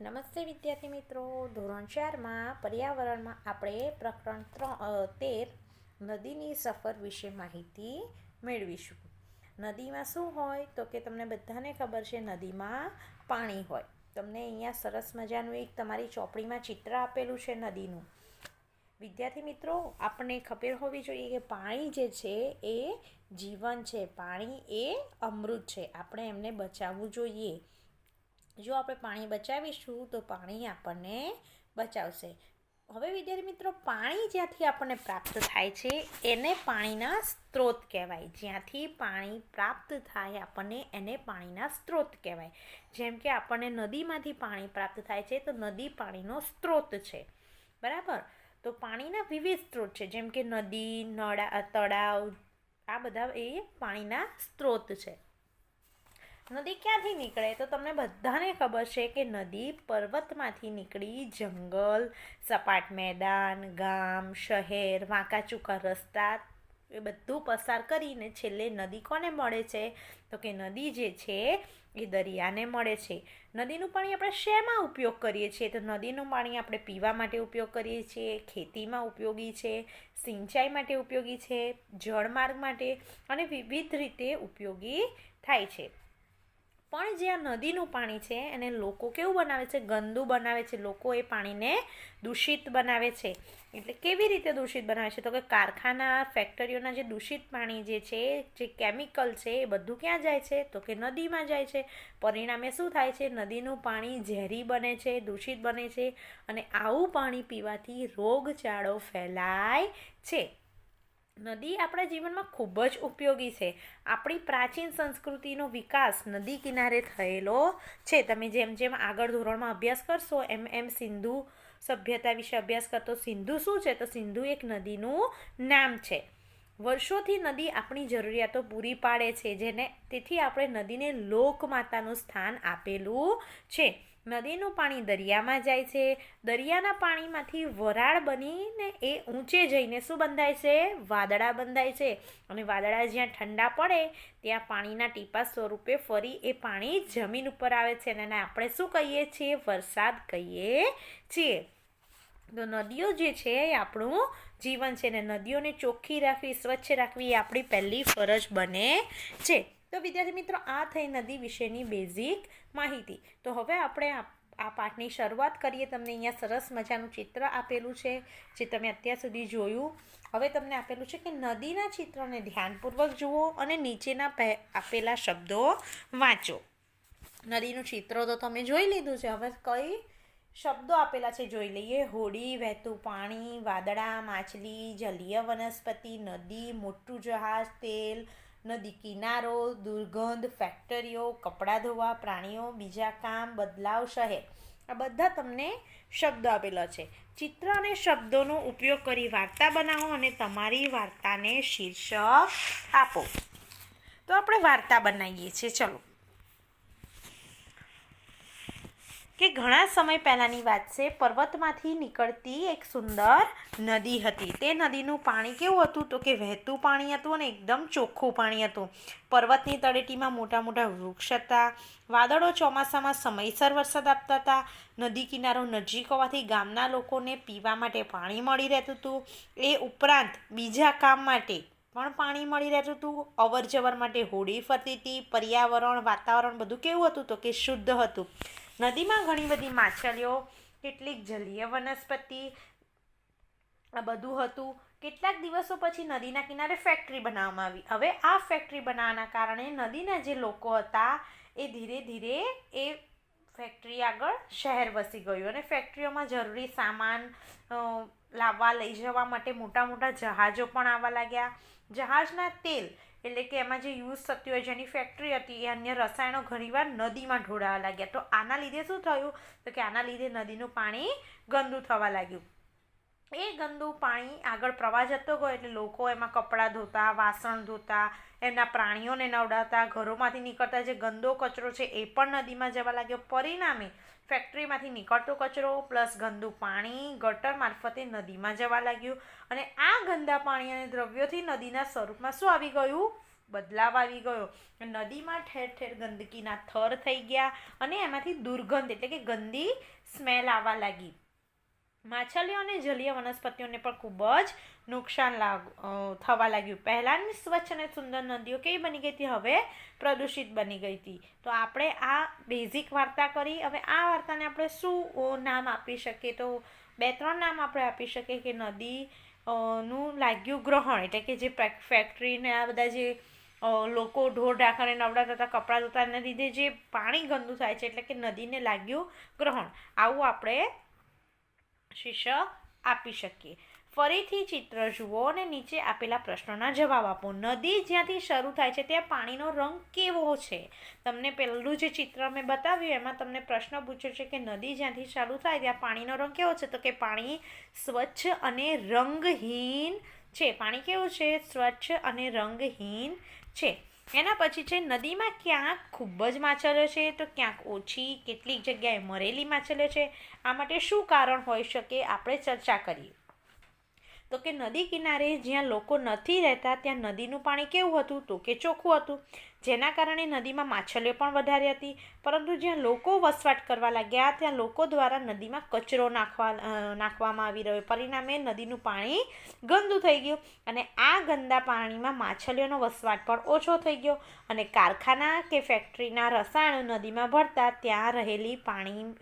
નમસ્તે વિદ્યાર્થી મિત્રો. ધોરણ ચારમાં પર્યાવરણમાં આપણે પ્રકરણ ત્રણ તેર, નદીની સફર વિશે માહિતી મેળવીશું. નદીમાં શું હોય તો કે તમને બધાને ખબર છે, નદીમાં પાણી હોય. તમને અહીંયા સરસ મજાનું એક તમારી ચોપડીમાં ચિત્ર આપેલું છે નદીનું. વિદ્યાર્થી મિત્રો આપણને ખબર હોવી જોઈએ કે પાણી જે છે એ જીવન છે. પાણી એ અમૃત છે. આપણે એમને બચાવવું જોઈએ. જો આપણે પાણી બચાવીશું, તો પાણી આપણને બચાવશે. હવે વિદ્યાર્થી મિત્રો, પાણી જ્યાંથી આપણને પ્રાપ્ત થાય છે, એને પાણીના સ્ત્રોત કહેવાય. જ્યાંથી પાણી પ્રાપ્ત થાય, આપણને એને પાણીના સ્ત્રોત કહેવાય. જેમ કે આપણને નદીમાંથી પાણી પ્રાપ્ત થાય છે, તો નદી પાણીનો સ્ત્રોત છે. બરાબર? તો પાણીના વિવિધ સ્ત્રોત છે, જેમ કે નદી, નળા, તળાવ, આ બધા એ પાણીના સ્ત્રોત છે. નદી ક્યાંથી નીકળે તો તમને બધાને ખબર છે કે નદી પર્વતમાંથી નીકળી જંગલ, સપાટ મેદાન, ગામ, શહેર વાંકા ચૂકા રસ્તા એ બધું પસાર કરીને છેલ્લે નદી કોને મળે છે? તો કે નદી જે છે એ દરિયાને મળે છે. નદીનું પાણી આપણે શેમાં ઉપયોગ કરીએ છીએ? તો નદીનું પાણી આપણે પીવા માટે ઉપયોગ કરીએ છીએ, ખેતીમાં ઉપયોગી છે, સિંચાઈ માટે ઉપયોગી છે, જળમાર્ગ માટે અને વિવિધ રીતે ઉપયોગી થાય છે. પણ જે આ નદીનું પાણી છે, એને લોકો કેવું બનાવે છે? ગંદુ બનાવે છે. લોકો એ પાણીને દૂષિત બનાવે છે. એટલે કેવી રીતે દૂષિત બનાવે છે? તો કે કારખાના, ફેક્ટરીઓના જે દૂષિત પાણી જે છે, જે કેમિકલ છે, એ બધું ક્યાં જાય છે? તો કે નદીમાં જાય છે. પરિણામે શું થાય છે? નદીનું પાણી ઝેરી બને છે, દૂષિત બને છે અને આવું પાણી પીવાથી રોગચાળો ફેલાય છે. નદી આપણા જીવનમાં ખૂબ જ ઉપયોગી છે. આપણી પ્રાચીન સંસ્કૃતિનો વિકાસ નદી કિનારે થયેલો છે. તમે જેમ જેમ આગળ ધોરણમાં અભ્યાસ કરશો, એમ એમ સિંધુ સભ્યતા વિશે અભ્યાસ કરતો સિંધુ શું છે? તો સિંધુ એક નદીનું નામ છે. વર્ષોથી નદી આપણી જરૂરિયાતો પૂરી પાડે છે, જેને તેથી આપણે નદીને લોકમાતાનું સ્થાન આપેલું છે. નદીનું પાણી દરિયામાં જાય છે. દરિયાના પાણીમાંથી વરાળ બનીને એ ઊંચે જઈને શું બંધાય છે? વાદળા બંધાય છે. અને વાદળા જ્યાં ઠંડા પડે, ત્યાં પાણીના ટીપા સ્વરૂપે ફરી એ પાણી જમીન ઉપર આવે છે. અને આપણે શું કહીએ છીએ? વરસાદ કહીએ છીએ. તો નદીઓ જે છે એ આપણું જીવન છે. ને નદીઓને ચોખ્ખી રાખવી, સ્વચ્છ રાખવી એ આપણી પહેલી ફરજ બને છે. તો વિદ્યાર્થી મિત્રો, આ થઈ નદી વિશેની બેઝિક માહિતી. તો હવે આપણે આ પાઠની શરૂઆત કરીએ. તમને અહીંયા સરસ મજાનું ચિત્ર આપેલું છે, જે તમે અત્યાર સુધી જોયું. હવે તમને આપેલું છે કે નદીના ચિત્રને ધ્યાનપૂર્વક જુઓ અને નીચેના આપેલા શબ્દો વાંચો. નદીનું ચિત્ર તો તમે જોઈ લીધું છે. હવે કઈ શબ્દો આપેલા છે જોઈ લઈએ. હોડી, વહેતું પાણી, વાદળા, માછલી, જલીય વનસ્પતિ, નદી, મોટું જહાજ, તેલ નદી કિનારો, દુર્ગંધ, ફેક્ટરીઓ, કપડાં ધોવા, પ્રાણીઓ, બીજા કામ, બદલાવ શહેર. આ બધા તમને શબ્દો આપેલા છે. ચિત્ર અને શબ્દોનો ઉપયોગ કરી વાર્તા બનાવો અને તમારી વાર્તાને શીર્ષક આપો. તો આપણે વાર્તા બનાવીએ છીએ. ચલો. કે ઘણા સમય પહેલાંની વાત છે, પર્વતમાંથી નીકળતી એક સુંદર નદી હતી. તે નદીનું પાણી કેવું હતું તો કે વહેતું પાણી હતું અને એકદમ ચોખ્ખું પાણી હતું. પર્વતની તળેટીમાં મોટા મોટા વૃક્ષ હતા, વાદળો ચોમાસામાં સમયસર વરસાદ આપતા હતા, નદી કિનારો નજીક હોવાથી ગામના લોકોને પીવા માટે પાણી મળી રહેતું હતું. એ ઉપરાંત બીજા કામ માટે પણ પાણી મળી રહેતું હતું. અવર જવર માટે હોડી ફરતી હતી, પર્યાવરણ, વાતાવરણ બધું કેવું હતું તો કે શુદ્ધ હતું. નદીમાં ઘણી બધી માછલીઓ, કેટલીક જલીય વનસ્પતિ, આ બધું હતું. કેટલાક દિવસો પછી નદીના કિનારે ફેક્ટરી બનાવવામાં આવી. હવે આ ફેક્ટરી બનાવવાના કારણે નદીના જે લોકો હતા, એ ધીરે ધીરે એ ફેક્ટરી આગળ શહેર વસી ગયું અને ફેક્ટરીઓમાં જરૂરી સામાન લાવવા, લઈ જવા માટે મોટા મોટા જહાજો પણ આવવા લાગ્યા. જહાજના તેલ એટલે કે એમાં જે યુઝ થતી હોય જેની ફેક્ટરી હતી, એ અન્ય રસાયણો ઘણીવાર નદીમાં ઢોળાવા લાગ્યા. તો આના લીધે શું થયું? તો કે આના લીધે નદીનું પાણી ગંદુ થવા લાગ્યું. એ ગંદુ પાણી આગળ પ્રવાહ જતો ગયો એટલે લોકો એમાં કપડાં ધોતા, વાસણ ધોતા, એમના પ્રાણીઓને નવડાવતા, ઘરોમાંથી નીકળતા જે ગંદો કચરો છે એ પણ નદીમાં જવા લાગ્યો. પરિણામે ફેક્ટરીમાંથી નીકળતો કચરો, પ્લસ ગંદુ પાણી, ગટર મારફતે નદીમાં જવા લાગ્યું અને આ ગંદા પાણી અને દ્રવ્યોથી નદીના સ્વરૂપમાં શું આવી ગયું? બદલાવ આવી ગયો. નદીમાં ઠેર ઠેર ગંદકીના થર થઈ ગયા અને એમાંથી દુર્ગંધ એટલે કે ગંદી સ્મેલ આવવા લાગી. માછલીઓ અને જલીય વનસ્પતિઓને પણ ખૂબ જ નુકસાન થવા લાગ્યું. પહેલાંની સ્વચ્છ અને સુંદર નદીઓ કેવી બની ગઈ હતી? હવે પ્રદૂષિત બની ગઈ હતી. તો આપણે આ બેઝિક વાર્તા કરી. હવે આ વાર્તાને આપણે શું નામ આપી શકીએ? તો બે, ત્રણ નામ આપણે આપી શકીએ કે નદી નું લાગ્યું ગ્રહણ. એટલે કે જે ફેક્ટરીને આ બધા જે લોકો ઢોર, ઢાંકણે નવડા થતા કપડાં ધોતાને લીધે જે પાણી ગંદુ થાય છે, એટલે કે નદીને લાગ્યું ગ્રહણ. આવું આપણે શીર્ષક આપી શકીએ. ફરીથી ચિત્ર જુઓ અને નીચે આપેલા પ્રશ્નોના જવાબ આપો. નદી જ્યાંથી શરૂ થાય છે, ત્યાં પાણીનો રંગ કેવો છે? તમને પહેલું જે ચિત્ર મેં બતાવ્યું, એમાં તમને પ્રશ્ન પૂછ્યો છે કે નદી જ્યાંથી શરૂ થાય, ત્યાં પાણીનો રંગ કેવો છે? તો કે પાણી સ્વચ્છ અને રંગહીન છે. પાણી કેવું છે? સ્વચ્છ અને રંગહીન છે. એના પછી છે, નદીમાં ક્યાંક ખૂબ જ માછલીઓ છે, તો ક્યાંક ઓછી કેટલીક જગ્યાએ મરેલી માછલીઓ છે. આ માટે શું કારણ હોઈ શકે? આપણે ચર્ચા કરીએ. તો કે નદી કિનારે જ્યાં લોકો નથી રહેતા, ત્યાં નદીનું પાણી કેવું હતું? તો કે ચોખ્ખું હતું. જેના કારણે નદીમાં માછલીઓ પણ વધારે હતી. પરંતુ જ્યાં લોકો વસવાટ કરવા લાગ્યા, ત્યાં લોકો દ્વારા નદીમાં કચરો નાખવા નાખવામાં આવી રહ્યો. પરિણામે નદીનું પાણી ગંદુ થઈ ગયું અને આ ગંદા પાણીમાં માછલીઓનો વસવાટ પણ ઓછો થઈ ગયો. અને કારખાના કે ફેક્ટરીના રસાયણો નદીમાં ભરતા, ત્યાં રહેલી પાણી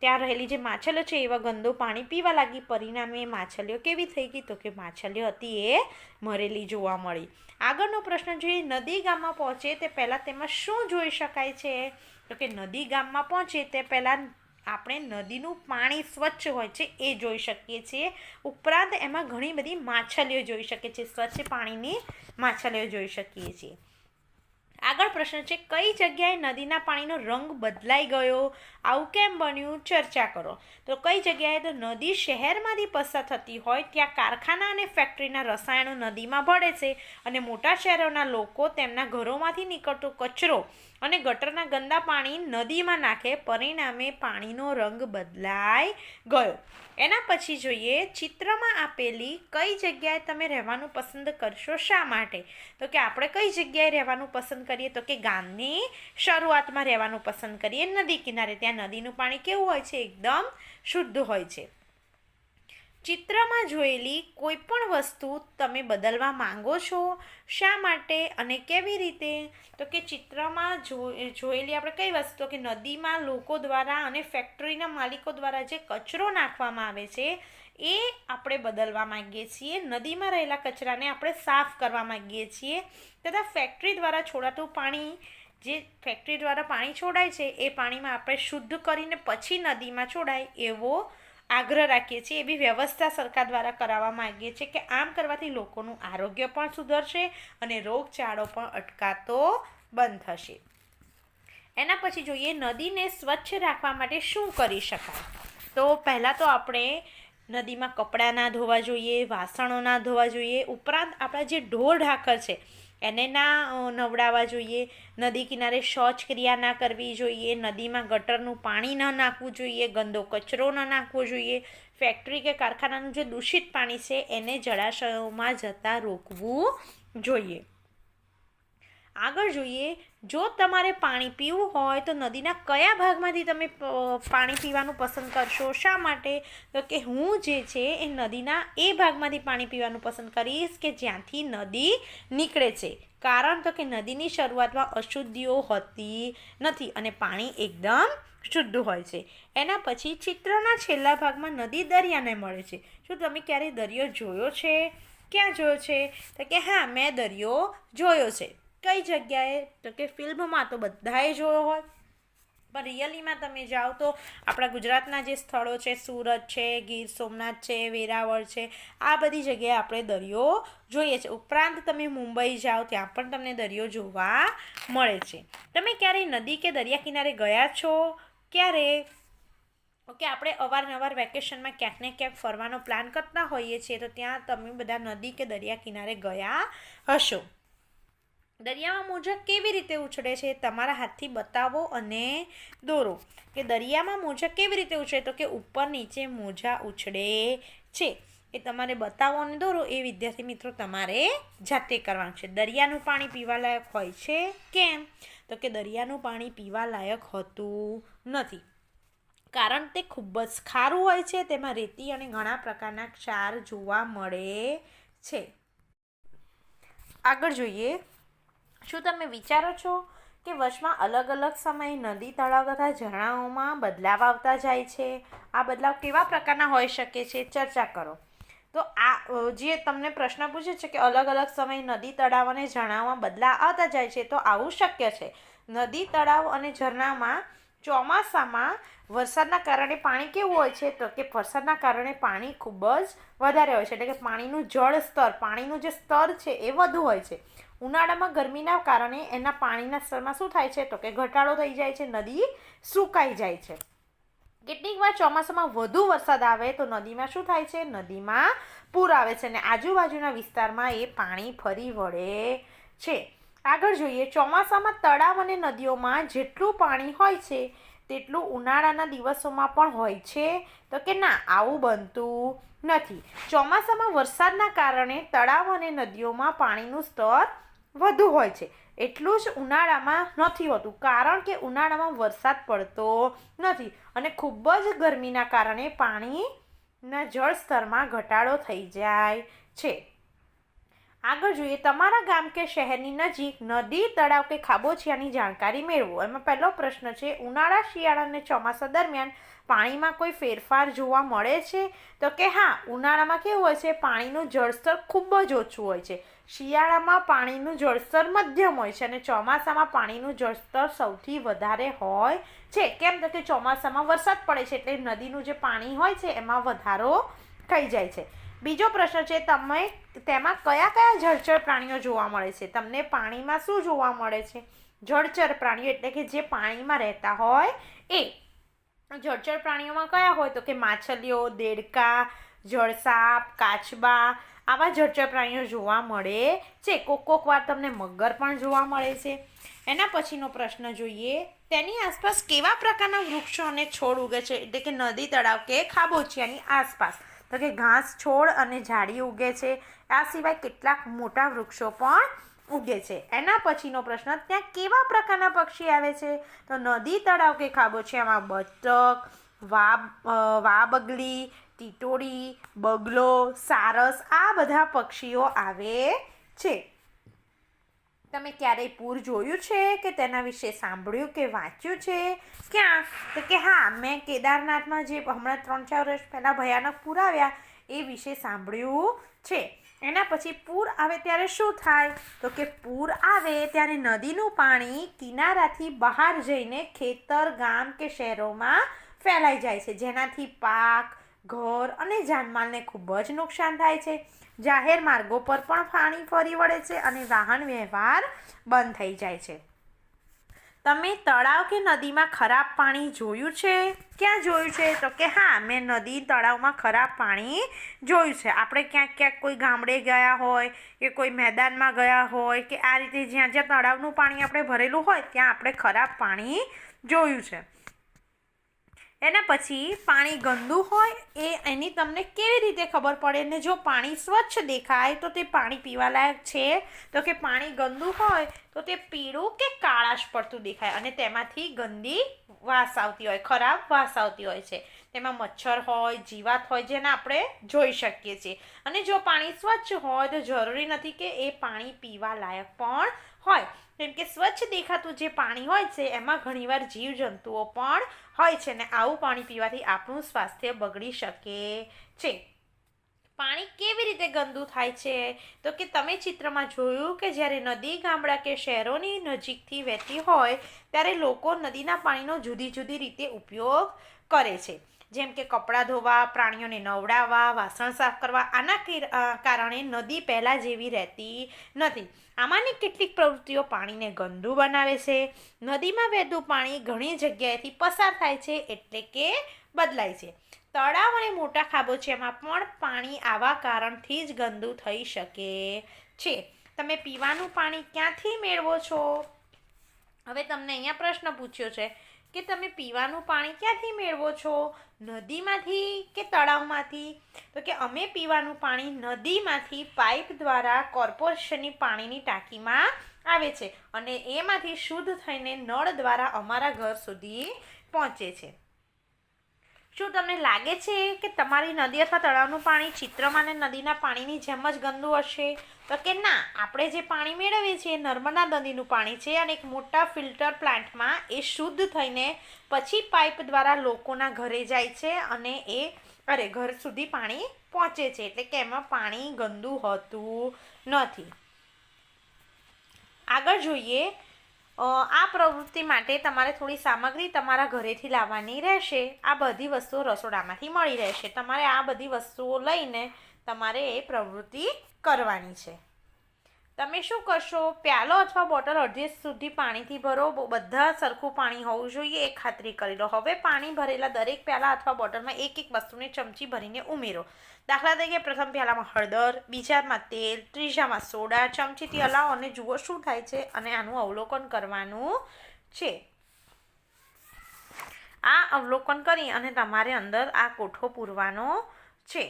ત્યાં રહેલી જે માછલીઓ છે, એવા ગંદો પાણી પીવા લાગી. પરિણામે માછલીઓ કેવી થઈ ગઈ? તો કે માછલીઓ હતી એ મરેલી જોવા મળી. આગળનો પ્રશ્ન જોઈએ નદી ગામમાં પહોંચે તે પહેલાં તેમાં શું જોઈ શકાય છે? તો કે નદી ગામમાં પહોંચે તે પહેલાં આપણે નદીનું પાણી સ્વચ્છ હોય છે એ જોઈ શકીએ છીએ. ઉપરાંત એમાં ઘણી બધી માછલીઓ જોઈ શકીએ છીએ સ્વચ્છ પાણીની માછલીઓ જોઈ શકીએ છીએ. આગળ પ્રશ્ન છે, કઈ જગ્યાએ નદીના પાણીનો રંગ બદલાઈ ગયો? આવું કેમ બન્યું ચર્ચા કરો. તો કઈ જગ્યાએ તો નદી શહેરમાંથી પસાર થતી હોય ત્યાં કારખાના અને ફેક્ટરીના રસાયણો નદીમાં ભળે છે અને મોટા શહેરોના લોકો તેમના ઘરોમાંથી નીકળતો કચરો અને ગટરના ગંદા પાણી નદીમાં નાખે પરિણામે પાણીનો રંગ બદલાઈ ગયો. એના પછી જોઈએ ચિત્રમાં આપેલી કઈ જગ્યાએ તમે રહેવાનું પસંદ કરશો શા માટે? તો કે આપણે કઈ જગ્યાએ રહેવાનું પસંદ કરીએ? તો કે ગામની શરૂઆતમાં રહેવાનું પસંદ કરીએ નદી કિનારે. ત્યાં નદીનું પાણી કેવું હોય છે? એકદમ શુદ્ધ હોય છે. ચિત્રમાં જોયેલી કોઈ પણ વસ્તુ તમે બદલવા માંગો છો શા માટે અને કેવી રીતે? તો કે ચિત્રમાં જોયેલી આપણે કઈ વસ્તુ? કે નદીમાં લોકો દ્વારા અને ફેક્ટરીના માલિકો દ્વારા જે કચરો નાખવામાં આવે છે, એ આપણે બદલવા માંગીએ છીએ. નદીમાં રહેલા કચરાને આપણે સાફ કરવા માંગીએ છીએ. તથા ફેક્ટરી દ્વારા છોડાતું પાણી જે ફેક્ટરી દ્વારા પાણી છોડાય છે, એ પાણીમાં આપણે શુદ્ધ કરીને પછી નદીમાં છોડાય એવો આગ્રહ રાખીએ છીએ, એવી વ્યવસ્થા સરકાર દ્વારા કરાવવા માંગીએ છીએ કે આમ કરવાથી લોકોનું આરોગ્ય પણ સુધરશે અને રોગચાળો પણ અટકાતો બંધ થશે. એના પછી જોઈએ નદીને સ્વચ્છ રાખવા માટે શું કરી શકાય? તો પહેલાં તો આપણે નદીમાં કપડાં ના ધોવા જોઈએ, વાસણો ના ધોવા જોઈએ, ઉપરાંત આપણા જે ઢોર ઢાકર છે એને ના નવડાવવા જોઈએ. નદી કિનારે શૌચ ક્રિયા ના કરવી જોઈએ. નદીમાં ગટરનું પાણી ન નાખવું જોઈએ. ગંદો કચરો ન નાખવો જોઈએ. ફેક્ટરી કે કારખાનાનું જે દૂષિત પાણી છે, એને જળાશયોમાં જતાં રોકવું જોઈએ. આગળ જોઈએ, જો તમારે પાણી પીવું હોય તો નદીના કયા ભાગમાંથી તમે પાણી પીવાનું પસંદ કરશો? શા માટે? તો કે હું જે છે એ નદીના એ ભાગમાંથી પાણી પીવાનું પસંદ કરીશ કે જ્યાંથી નદી નીકળે છે. કારણ તો કે નદીની શરૂઆતમાં અશુદ્ધિઓ હોતી નથી અને પાણી એકદમ શુદ્ધ હોય છે. એના પછી ચિત્રના છેલ્લા ભાગમાં નદી દરિયાને મળે છે. શું તમે ક્યારેય દરિયો જોયો છે? ક્યાં જોયો છે? તો કે હા, મેં દરિયો જોયો છે. કઈ જગ્યાએ? તો કે ફિલ્મમાં તો બધાએ જોયો હોય. પણ રિયલીમાં તમે જાઓ તો આપણા ગુજરાતના જે સ્થળો છે, સુરત છે, ગીર સોમનાથ છે, વેરાવળ છે, આ બધી જગ્યાએ આપણે દરિયો જોઈએ છે. ઉપરાંત તમે મુંબઈ જાઓ, ત્યાં પણ તમને દરિયો જોવા મળે છે. તમે ક્યારેય નદી કે દરિયા કિનારે ગયા છો? ક્યારે? ઓકે, આપણે અવારનવાર વેકેશનમાં ક્યાંક ને ક્યાંક ફરવાનો પ્લાન કરતા હોઈએ છીએ, તો ત્યાં તમે બધા નદી કે દરિયા કિનારે ગયા હશો. દરિયામાં મોજા કેવી રીતે ઉછળે છે તમારા હાથથી બતાવો અને દોરો. કે દરિયામાં મોજા કેવી રીતે ઉછળે? તો કે ઉપર નીચે મોજા ઉછળે છે. એ તમારે બતાવો અને દોરો. એ વિદ્યાર્થી મિત્રો તમારે જાતે કરવાનું છે. દરિયાનું પાણી પીવાલાયક હોય છે કેમ? તો કે દરિયાનું પાણી પીવાલાયક હોતું નથી. કારણ તે ખૂબ જ ખારું હોય છે. તેમાં રેતી અને ઘણા પ્રકારના ક્ષાર જોવા મળે છે. આગળ જોઈએ. શું તમે વિચારો છો કે વર્ષમાં અલગ અલગ સમયે નદી, તળાવ તથા ઝરણાઓમાં બદલાવ આવતા જાય છે? આ બદલાવ કેવા પ્રકારના હોઈ શકે છે? ચર્ચા કરો. તો આ જે તમને પ્રશ્ન પૂછે છે કે અલગ અલગ સમયે નદી, તળાવ અને ઝરણાઓમાં બદલાવ આવતા જાય છે, તો આવું શક્ય છે. નદી, તળાવ અને ઝરણામાં ચોમાસામાં વરસાદના કારણે પાણી કેવું હોય છે? તો કે વરસાદના કારણે પાણી ખૂબ જ વધારે હોય છે. એટલે કે પાણીનું જળ સ્તર, પાણીનું જે સ્તર છે એ વધુ હોય છે. ઉનાળામાં ગરમીના કારણે એના પાણીના સ્તરમાં શું થાય છે? તો કે ઘટાડો થઈ જાય છે, નદી સુકાઈ જાય છે. કેટલીક વાર ચોમાસામાં વધુ વરસાદ આવે તો નદીમાં શું થાય છે? નદીમાં પૂર આવે છે અને આજુબાજુના વિસ્તારમાં એ પાણી ફરી વળે છે. આગળ જોઈએ, ચોમાસામાં તળાવ અને નદીઓમાં જેટલું પાણી હોય છે, તેટલું ઉનાળાના દિવસોમાં પણ હોય છે. તો કે ના, આવું બનતું નથી. ચોમાસામાં વરસાદના કારણે તળાવ અને નદીઓમાં પાણીનું સ્તર વધુ હોય છે. એટલું જ ઉનાળામાં નથી હોતું. કારણ કે ઉનાળામાં વરસાદ પડતો નથી અને ખૂબ જ ગરમીના કારણે પાણીના જળ સ્તરમાં ઘટાડો થઈ જાય છે. આગળ જોઈએ, તમારા ગામ કે શહેરની નજીક નદી, તળાવ કે ખાબોચિયાની જાણકારી મેળવો? એમાં પહેલો પ્રશ્ન છે, ઉનાળા, શિયાળા અને ચોમાસા દરમિયાન પાણીમાં કોઈ ફેરફાર જોવા મળે છે? તો કે હા, ઉનાળામાં કેવું હોય છે, પાણીનું જળસ્તર ખૂબ જ ઓછું હોય છે. શિયાળામાં પાણીનું જળસ્તર મધ્યમ હોય છે અને ચોમાસામાં પાણીનું જળસ્તર સૌથી વધારે હોય છે. કેમ? તો કે ચોમાસામાં વરસાદ પડે છે એટલે નદીનું જે પાણી હોય છે, એમાં વધારો થઈ જાય છે. બીજો પ્રશ્ન છે, તમે તેમાં કયા કયા જળચર પ્રાણીઓ જોવા મળે છે? તમને પાણીમાં શું જોવા મળે છે? જળચર પ્રાણીઓ એટલે કે જે પાણીમાં રહેતા હોય એ. જળચર પ્રાણીઓમાં કયા હોય? તો કે માછલીઓ, દેડકા, જળસાપ, કાચબા, આવા જળચર પ્રાણીઓ જોવા મળે છે. કોક કોક વાર તમને મગર પણ જોવા મળે છે. એના પછીનો પ્રશ્ન જોઈએ, તેની આસપાસ કેવા પ્રકારના વૃક્ષો અને છોડ ઉગે છે? એટલે કે નદી, તળાવ કે ખાબોચિયાની આસપાસ. તો કે ઘાસ છોડ અને ઝાડી ઉગે છે. આ સિવાય કેટલાક મોટા વૃક્ષો પણ ઉગે છે. એના પછીનો પ્રશ્ન ત્યાં કેવા પ્રકારના પક્ષી આવે છે? તો નદી તળાવ કે ખાબોચિયામાં બતક અ, વાબગલી ટીટોડી બગલો સારસ આ બધા પક્ષીઓ આવે છે. તમે ક્યારેય પૂર જોયું છે કે તેના વિશે સાંભળ્યું કે વાંચ્યું છે? ક્યાં? તો કે હા, મેં કેદારનાથમાં જે હમણાં ત્રણ ચાર વર્ષ પહેલાં ભયાનક પૂર આવ્યા એ વિશે સાંભળ્યું છે. એના પછી પૂર આવે ત્યારે શું થાય? તો કે પૂર આવે ત્યારે નદીનું પાણી કિનારાથી બહાર જઈને ખેતર, ગામ કે શહેરોમાં ફેલાઈ જાય છે. જેનાથી પાક, ઘર અને જાનમાલને ખૂબ જ નુકસાન થાય છે. જાહેર માર્ગો પર પણ પાણી ફરી વળે છે અને વાહન વ્યવહાર બંધ થઈ જાય છે. તમે તળાવ કે નદીમાં ખરાબ પાણી જોયું છે? ક્યાં જોયું છે? તો કે હા, મેં નદી તળાવમાં ખરાબ પાણી જોયું છે. આપણે ક્યાંક ક્યાંક કોઈ ગામડે ગયા હોય કે કોઈ મેદાનમાં ગયા હોય કે આ રીતે જ્યાં જ્યાં તળાવનું પાણી આપણે ભરેલું હોય, ત્યાં આપણે ખરાબ પાણી જોયું છે. એના પછી પાણી ગંદુ હોય એ એની તમને કેવી રીતે ખબર પડે? ને જો પાણી સ્વચ્છ દેખાય તો તે પાણી પીવાલાયક છે? તો કે પાણી ગંદુ હોય તો તે પીળું કે કાળાશ પડતું દેખાય? અને તેમાંથી ગંદી વાસ આવતી હોય, ખરાબ વાસ આવતી હોય છે. તેમાં મચ્છર હોય, જીવાત હોય જેને આપણે જોઈ શકીએ છીએ. અને જો પાણી સ્વચ્છ હોય તો જરૂરી નથી કે એ પાણી પીવાલાયક પણ હોય. કેમ કે સ્વચ્છ દેખાતું જે પાણી હોય છે, એમાં ઘણીવાર જીવજંતુઓ પણ હોય છે ને આવું પાણી પીવાથી આપણું સ્વાસ્થ્ય બગડી શકે છે. પાણી કેવી રીતે ગંદુ થાય છે? તો કે તમે ચિત્રમાં જોયું કે જ્યારે નદી, ગામડા કે શહેરોની નજીકથી વહેતી હોય, ત્યારે લોકો નદીના પાણીનો જુદી જુદી રીતે ઉપયોગ કરે છે. જેમ કે કપડાં ધોવા, પ્રાણીઓને નવડાવવા, વાસણ સાફ કરવા, આના કિર- કારણે નદી પહેલાં જેવી રહેતી નથી. આમાંની કેટલીક પ્રવૃત્તિઓ પાણીને ગંદુ બનાવે છે. નદીમાં વહેતું પાણી ઘણી જગ્યાએથી પસાર થાય છે એટલે કે બદલાય છે. તળાવ અને મોટા ખાબોચિયામાં પણ પાણી આવા કારણથી જ ગંદુ થઈ શકે છે. તમે પીવાનું પાણી ક્યાંથી મેળવો છો? હવે તમને અહીંયા પ્રશ્ન પૂછ્યો છે કે તમે પીવાનું પાણી ક્યાંથી મેળવો છો? નદીમાંથી કે તળાવમાંથી? તો કે અમે પીવાનું પાણી નદીમાંથી પાઇપ દ્વારા કોર્પોરેશનની પાણીની ટાંકીમાં આવે છે અને એમાંથી શુદ્ધ થઈને નળ દ્વારા અમારા ઘર સુધી પહોંચે છે. શું તમને લાગે છે કે તમારી નદી અથવા તળાવનું પાણી ચિત્રમાં અને નદીના પાણીની જેમ જ ગંદુ હશે, તો કે ના, આપણે જે પાણી મેળવીએ છીએ નર્મદા નદીનું પાણી છે અને એક મોટા ફિલ્ટર પ્લાન્ટમાં એ શુદ્ધ થઈને પછી પાઇપ દ્વારા લોકોના ઘરે જાય છે અને એ અરે, ઘર સુધી પાણી પહોંચે છે. એટલે કે એમાં પાણી ગંદુ હોતું નથી. આગળ જોઈએ આ પ્રવૃત્તિ માટે તમારે થોડી સામગ્રી તમારા ઘરેથી લાવવાની રહેશે. આ બધી વસ્તુઓ રસોડામાંથી મળી રહેશે. તમારે આ બધી વસ્તુઓ લઈને તમારે એ પ્રવૃત્તિ કરવાની છે. તમે શું કરશો? પ્યાલો અથવા બોટલ અડધી સુધી પાણીથી ભરો. બધા સરખું પાણી હોવું જોઈએ. એ ખાતરી કરી લો. હવે પાણી ભરેલા દરેક પ્યાલા અથવા બોટલમાં એક એક વસ્તુને ચમચી ભરીને ઉમેરો. દાખલા તરીકે પ્રથમ પ્યાલામાં હળદર, બીજામાં તેલ, ત્રીજામાં સોડા, ચમચીથી હલાવો અને જુઓ શું થાય છે અને આનું અવલોકન કરવાનું છે. આ અવલોકન કરી અને તમારે અંદર આ કોઠો પૂરવાનો છે.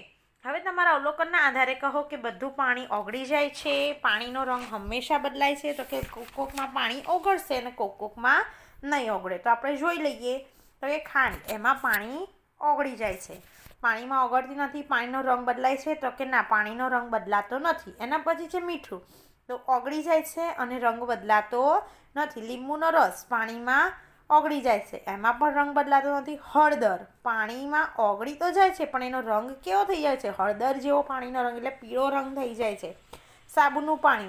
હવે તમારા અવલોકનના આધારે કહો કે બધું પાણી ઓગળી જાય છે, પાણીનો રંગ હંમેશા બદલાય છે, તો કે કોક કોકમાં પાણી ઓગળશે અને કોક કોકમાં નહીં ઓગળે. તો આપણે જોઈ લઈએ તો એ ખાંડ, એમાં પાણી ઓગળી જાય છે. પાણીમાં ઓગળતી નથી, પાણીનો રંગ બદલાય છે, તો કે ના, પાણીનો રંગ બદલાતો નથી. એના પછી છે મીઠું. તો ઓગળી જાય છે અને રંગ બદલાતો નથી. લીંબુનો રસ પાણીમાં ઓગળી જાય છે. એમાં પણ રંગ બદલાતો નથી. હળદર પાણીમાં ઓગળી તો જાય છે, પણ એનો રંગ કેવો થઈ જાય છે? હળદર જેવો પાણીનો રંગ એટલે પીળો રંગ થઈ જાય છે. સાબુનું પાણી.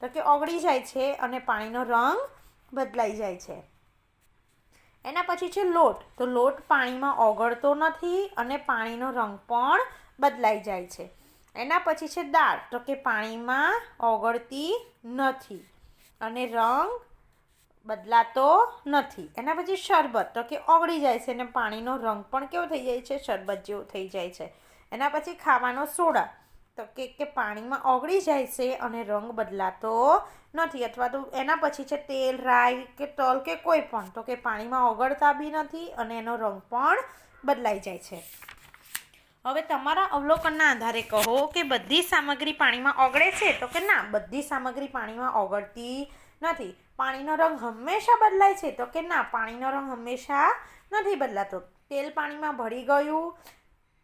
તો કે ઓગળી જાય છે અને પાણીનો રંગ બદલાઈ જાય છે. એના પછી છે લોટ. તો લોટ પાણીમાં ઓગળતો નથી અને પાણીનો રંગ પણ બદલાઈ જાય છે. એના પછી છે દાળ. તો કે પાણીમાં ઓગળતી નથી અને રંગ બદલાતો નથી. એના પછી શરબત. તો કે ઓગળી જાય છે અને પાણીનો રંગ પણ કેવો થઈ જાય છે? શરબત જેવો થઈ જાય છે. એના પછી ખાવાનો સોડા. તો કે કે પાણીમાં ઓગળી જાય છે અને રંગ બદલાતો નથી અથવા તો એના પછી છે તેલ, રાઈ કે તલ કે કોઈ પણ, તો કે પાણીમાં ઓગળતા બી નથી અને એનો રંગ પણ બદલાઈ જાય છે. હવે તમારા અવલોકનના આધારે કહો કે બધી સામગ્રી પાણીમાં ઓગળે છે તો કે ના, બધી સામગ્રી પાણીમાં ઓગળતી નથી. પાણીનો રંગ હંમેશા બદલાય છે તો કે ના, પાણીનો રંગ હંમેશા નથી બદલાતો. તેલ પાણીમાં ભળી ગયું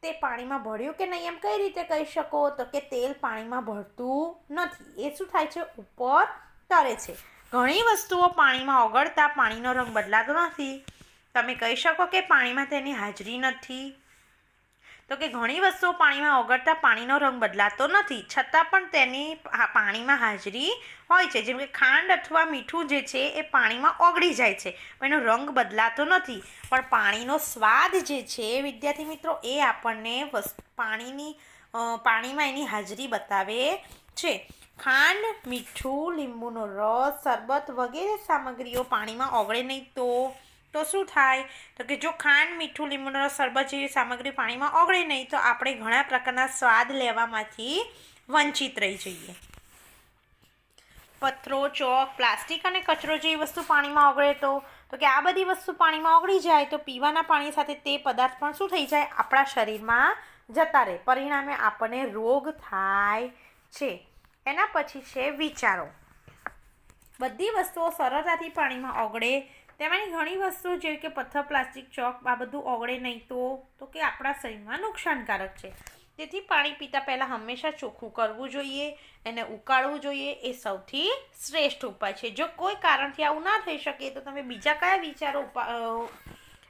તે પાણીમાં ભળ્યું કે નહીં એમ કઈ રીતે કહી શકો? તો કે તેલ પાણીમાં ભળતું નથી. એ શું થાય છે? ઉપર તરે છે. ઘણી વસ્તુઓ પાણીમાં ઓગળતા પાણીનો રંગ બદલાતો નથી. તમે કહી શકો કે પાણીમાં તેની હાજરી નથી. તો કે ઘણી વસ્તુઓ પાણીમાં ઓગળતા પાણીનો રંગ બદલાતો નથી. છતાં પણ તેની પાણીમાં હાજરી હોય છે. જેમ કે ખાંડ અથવા મીઠું જે છે એ પાણીમાં ઓગળી જાય છે. પણ એનો રંગ બદલાતો નથી. પણ પાણીનો સ્વાદ જે છે, વિદ્યાર્થી મિત્રો, એ આપણને પાણીની પાણીમાં એની હાજરી બતાવે છે. ખાંડ, મીઠું, લીંબુનો રસ, શરબત વગેરે સામગ્રીઓ પાણીમાં ઓગળે નહીં તો તો શું થાય? તો કે જો ખાંડ, મીઠું લીંબુનો રસ શરબત જેવી સામગ્રી પાણીમાં ઓગળે નહીં, તો આપણે ઘણા પ્રકારના સ્વાદ લેવામાંથી વંચિત રહી જઈએ. પથ્થરો, ચોક, પ્લાસ્ટિક અને કચરો જેવી વસ્તુ પાણીમાં ઓગળે તો? તો કે આ બધી વસ્તુ પાણીમાં ઓગળી જાય, તો પીવાના પાણી સાથે તે પદાર્થ પણ શું થઈ જાય? આપણા શરીરમાં જતા રહે. પરિણામે આપણને રોગ થાય છે. એના પછી છે વિચારો. બધી વસ્તુઓ સરળતાથી પાણીમાં ઓગળે તેમાંની ઘણી વસ્તુઓ જેવી કે પથ્થર, પ્લાસ્ટિક, ચોક, આ બધું ઓગળે નહીં તો તો કે આપણા શરીરમાં નુકસાનકારક છે. તેથી પાણી પીતા પહેલાં હંમેશા ચોખ્ખું કરવું જોઈએ એને ઉકાળવું જોઈએ. એ સૌથી શ્રેષ્ઠ ઉપાય છે. જો કોઈ કારણથી આવું ના થઈ શકે તો તમે બીજા કયા વિચારો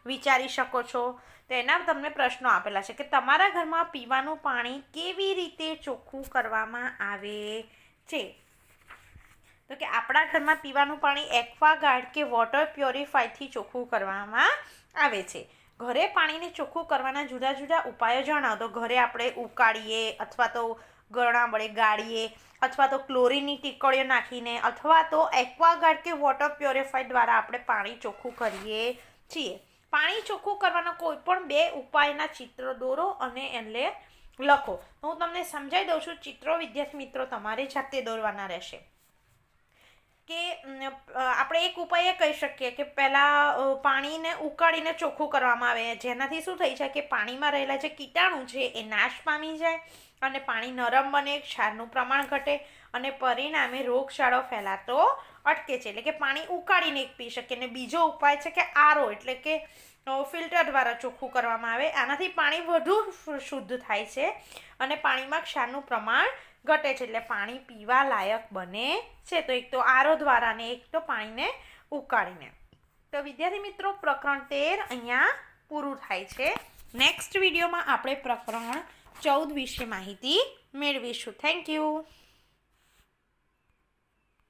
વિચારી શકો છો? તો એના તમને પ્રશ્નો આપેલા છે કે તમારા ઘરમાં પીવાનું પાણી કેવી રીતે ચોખ્ખું કરવામાં આવે છે? તો કે આપણા ઘરમાં પીવાનું પાણી એક્વાગાર્ડ કે વોટર પ્યોરિફાયથી ચોખ્ખું કરવામાં આવે છે. ઘરે પાણીને ચોખ્ખું કરવાના જુદા જુદા ઉપાયો જણાવો. તો ઘરે આપણે ઉકાળીએ અથવા તો ગરણા વડે ગાળીએ અથવા તો ક્લોરીનની ટીકળીઓ નાખીને અથવા તો એક્વાગાર્ડ કે વોટર પ્યોરિફાય દ્વારા આપણે પાણી ચોખ્ખું કરીએ છીએ. પાણી ચોખ્ખું કરવાના કોઈ પણ બે ઉપાયના ચિત્રો દોરો અને એને લખો. હું તમને સમજાવી દઉં છું ચિત્રો વિદ્યાર્થી મિત્રો તમારે જાતે દોરવાના રહેશે. કે આપણે એક ઉપાય એ કહી શકીએ કે પહેલાં પાણીને ઉકાળીને ચોખ્ખું કરવામાં આવે. જેનાથી શું થઈ જાય કે પાણીમાં રહેલા જે કીટાણુ છે એ નાશ પામી જાય અને પાણી નરમ બને, ક્ષારનું પ્રમાણ ઘટે અને પરિણામે રોગચાળો ફેલાતો અટકે છે. એટલે કે પાણી ઉકાળીને એક પી શકીએ. અને બીજો ઉપાય છે કે આરો, એટલે કે ફિલ્ટર દ્વારા ચોખ્ખું કરવામાં આવે. આનાથી પાણી વધુ શુદ્ધ થાય છે અને પાણીમાં ક્ષારનું પ્રમાણ ઘટે છે એટલે પાણી પીવા લાયક બને છે. તો એક તો આરો દ્વારા ને એક તો પાણીને ઉકાળીને. તો વિદ્યાર્થી મિત્રો, પ્રકરણ તેર અહીંયા પૂરું થાય છે. નેક્સ્ટ વિડીયોમાં આપણે પ્રકરણ ચૌદ વિશે માહિતી મેળવીશું. Thank you